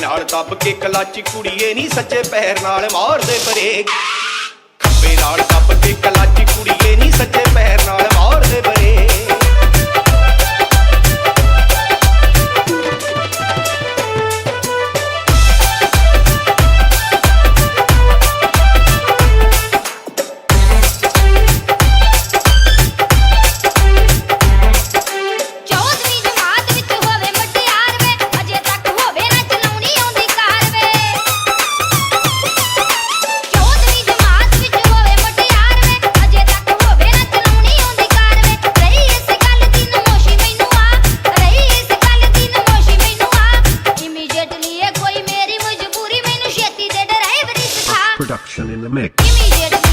ਨਾਲ ਦੱਬ ਕੇ ਕਲਾਚੀ ਕੁੜੀਏ ਨਹੀਂ ਸੱਚੇ ਪੈਰ ਨਾਲ ਮਾਰਦੇ ਬ੍ਰੇਕ ਖੱਬੇ ਨਾਲ ਦੱਬ ਕੇ ਕਲਾਚੀ ਕੁੜੀਏ ਨਹੀਂ ਸੱਚੇ ਪੈਰ production in the mix.